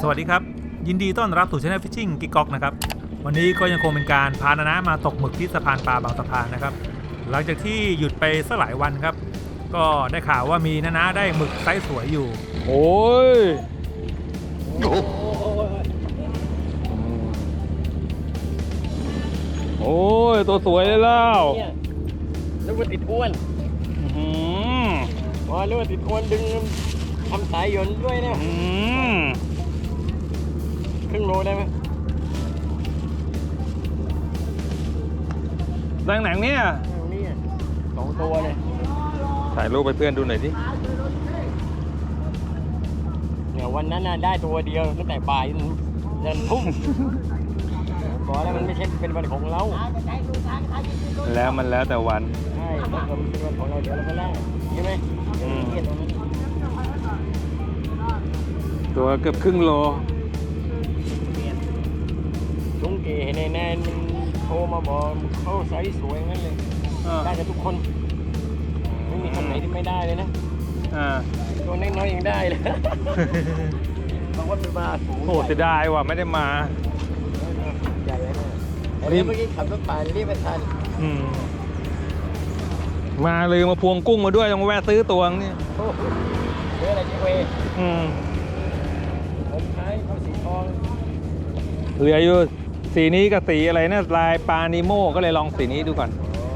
สวัสดีครับ ยินดีต้อนรับสู่ช anel Fishing กิกก๊อกนะครับ วันนี้ก็ยังคงเป็นการพานานะมาตกหมึกที่สะพานปลาบางสะพานนะครับ หลังจากที่หยุดไปสักหลายวันครับ ก็ได้ข่าวว่ามีนานะได้หมึกไซส์สวยอยู่ โอ้ยโอ้ย ตัวสวยเลยแล้ว เนี่ย นึกว่าติดอ้วนอื้อหือพอนึกว่าติดอ้วนดึงทำสายหยนต์ด้วยเนี่ยอื้อหือครึ่งโลได้ไหมดังหนังเนี่ยเอาเนี่ยสองตัวเลยถ่ายรูปไปเพื่อนดูหน่อยดิเนี่ยวันนั้นน่ะได้ตัวเดียวตั้งแต่บ่ายจนยันทุ่มบอกแล้วมันไม่ใช่เป็นวันของเรา แล้วมันแล้วแต่วัน ใช่ถ้าเกิดมันเป็นวันของเราเดี๋ยวเราก็ไล่ใช่ไหมเดี๋ยวเราเครียดตรงนั้นตัวเกือบครึ่งโลลุงเก๋เห็นในแนนมันโทรมาบอกเขาไซส์สวยงั้นเลย ได้กับทุกคน ไม่มีคนไหนที่ไม่ได้เลยนะอ่าตัวน้อยๆยังได้เลยบางวันเป็นมาสูงโหเสียดายว่ะไม่ได้มาใหญ่เลยเนี่ยแต่เนี่ยเมื่อกี้ขับรถผ่านรีบไปทันอืม มาเลยมาพวงกุ้งมาด้วยต้องแวะซื้อตัวงนี่โอ้โหเยอะอะไรที่เวอืมผมใช้เขาสีทองเหลืออยู่สีนี้กับสีอะไรนะลายปลานิโมก็เลยลองสีนี้ดูก่อนอ๋อ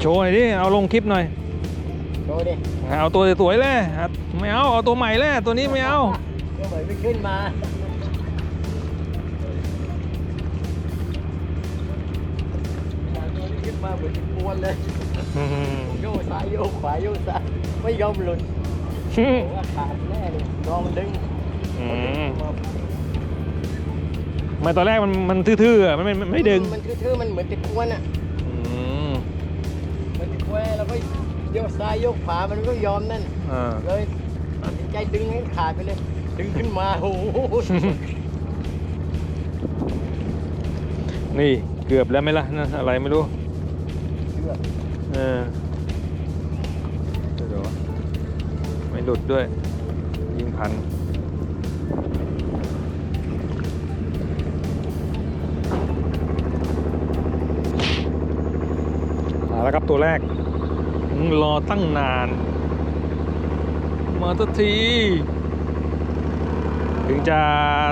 โชว์หน่อยดิ เอาลงคลิปหน่อยดูดิเอาตัวสวยๆเลยครับไม่เอา เอาตัวใหม่เลยตัวนี้ไม่เอาก็เหมือนไม่ขึ้นมา มาเหมือนเป็นมวนเลยโยกซ้ายโยกขวาโยกซ้ายไม่ยอมหลุดผมว่าขาดแน่เลยลองดึงอืมไม่ตอนแรกมันมันทื่อๆอะมันไม่ไม่ไม่ดึงมันทื่อๆมันเหมือนติดอวนอะอืมเหมือนติดอวนแล้วก็โยกซ้ายโยกขวามันก็ยอมนั่น อ่าเลยตัดสินใจดึงให้ขาดไปเลย ดึงขึ้นมาโอ้โหนี่เกือบแล้วไหมล่ะนั่นอะไรไม่รู้เชื่อเออเดี๋ยวไม่หลุดด้วย ยิงพันมาแล้วครับตัวแรกอืมรอตั้งนาน มาสักที ถึงจะ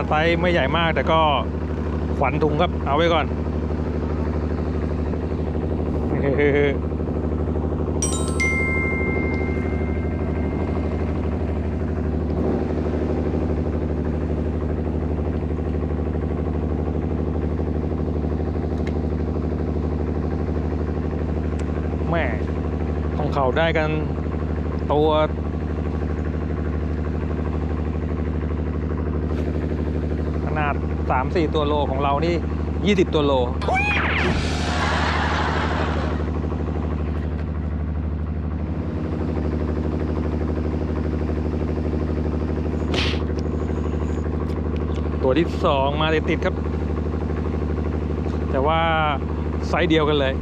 ไซส์ไม่ใหญ่มากแต่ก็ขวัญถุงครับ เอาไว้ก่อน แม่ของเขาได้กันตัวขนาด 3-4 ตัวโลของเรานี่ 20 ตัวโล ตัวที่สองมาติดๆครับ แต่ว่าไซส์เดียวกันเลย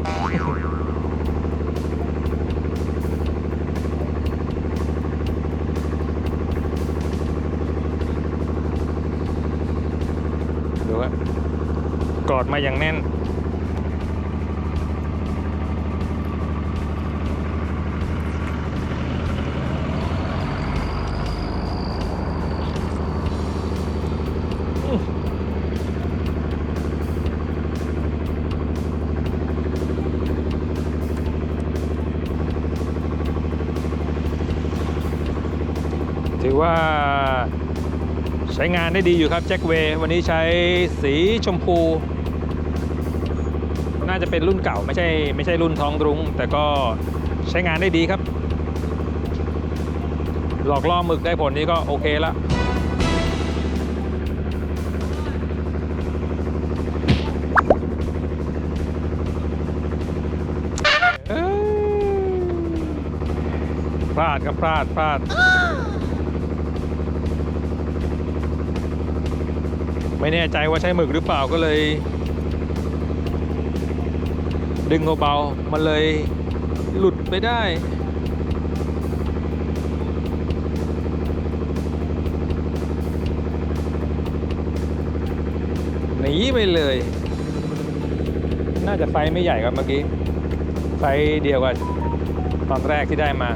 ดูว่ากอดมาอย่างแน่น ว่าใช้งานได้ดีอยู่ครับแจ็คเวย์วันนี้ใช้สีชมพู น่าจะเป็นรุ่นเก่าไม่ใช่ไม่ใช่รุ่นทองรุ้งแต่ก็ใช้งานได้ดีครับ หลอกล่อหมึกได้ผลนี้ก็โอเคละพลาดครับพลาดพลาด ไม่แน่ใจว่าใช่หมึกหรือเปล่าก็เลย ดึงเบาๆมันเลยหลุดไปได้หนีไปเลย น่าจะไซส์ไม่ใหญ่ครับเมื่อกี้ ไซส์เดียวกับตอนแรกที่ได้มา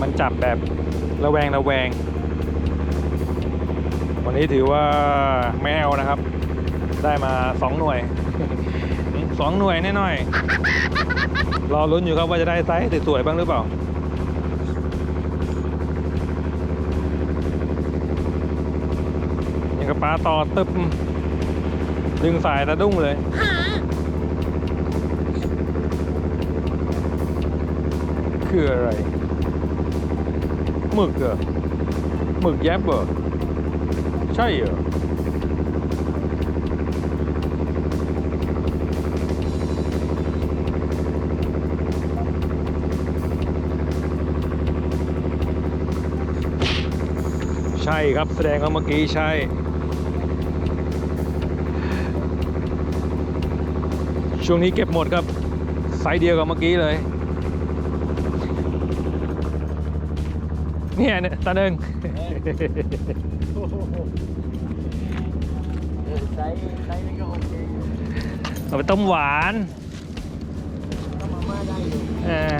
มันจับแบบระแวงระแวง วันนี้ถือว่าแมวนะครับ ได้มา 2 หน่วย 2 หน่วยแน่น่อยรอลุ้นอยู่ครับว่าจะได้ไซส์สวยๆบ้างหรือเปล่าอยังกับปลาต่อตึบดึงสายตะดุ้งเลยคืออะไรหมึกเหรอหมึกแยบเหรอ ช่เหรอใช่ครับแสดงว่าเมื่อกี้ใช่ช่วงนี้เก็บหมดครับไซส์เดียวกับเมื่อกี้เลยเนี่ยเนี่ยตาหนึ่ง ไซส์ไซส์นี่ก็โอเคอยู่เอาไปต้มหวานก็มาม่าได้อยู่เออ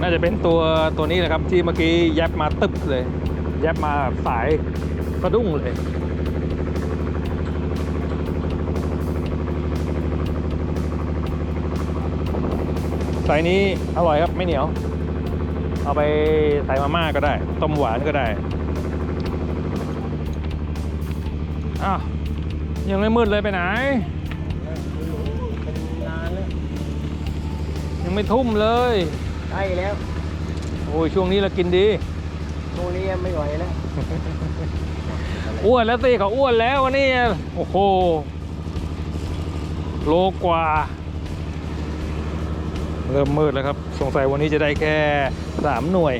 น่าจะเป็นตัวตัวนี้แหละครับ ที่เมื่อกี้แยบมาตึบเลย แยบมาสายสะดุ้งเลยสายนี้อร่อยครับไม่เหนียว เอาไปใส่มาม่าก็ได้ ต้มหวานก็ได้อ้าว ยังไม่มืดเลยไปไหนเป็นนานแล้วยังไม่ทุ่มเลย ใกล้แล้วโอ้ยช่วงนี้เรากินดี ตรงนี้ไม่ไหวแล้วอ้วนแล้วสิเขาอ้วนแล้ววันนี้โอ้โห โลกว่า เริ่มมืดแล้วครับ สงสัยวันนี้จะได้แค่สามหน่วย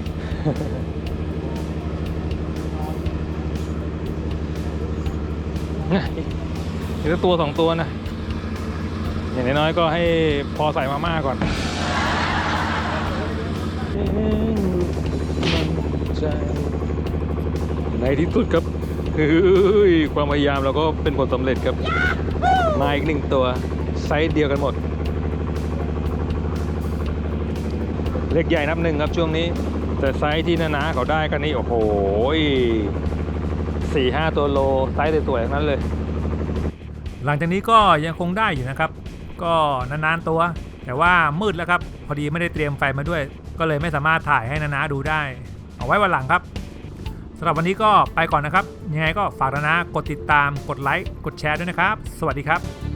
อีก สักตัวสองตัวนะ อย่างน้อยๆก็ให้พอใส่มาม่าก่อนในที่สุดครับเฮ้ยความพยายามเราก็เป็นผลสำเร็จครับมาอีกหนึ่งตัว ไซส์เดียวกันหมด เล็กใหญ่นับหนึ่งครับช่วงนี้ แต่ไซส์ที่นาๆเขาได้กันนี่ โอ้โหสี่ห้าตัวโล ไซส์สวยๆทั้งนั้นเลย หลังจากนี้ก็ยังคงได้อยู่นะครับ ก็นานๆตัว แต่ว่ามืดแล้วครับ พอดีไม่ได้เตรียมไฟมาด้วย ก็เลยไม่สามารถถ่ายให้นานาดูได้ เอาไว้วันหลังครับสำหรับวันนี้ก็ไปก่อนนะครับ ยังไงก็ฝากนานะกดติดตามกดไลค์กดแชร์ด้วยนะครับ สวัสดีครับ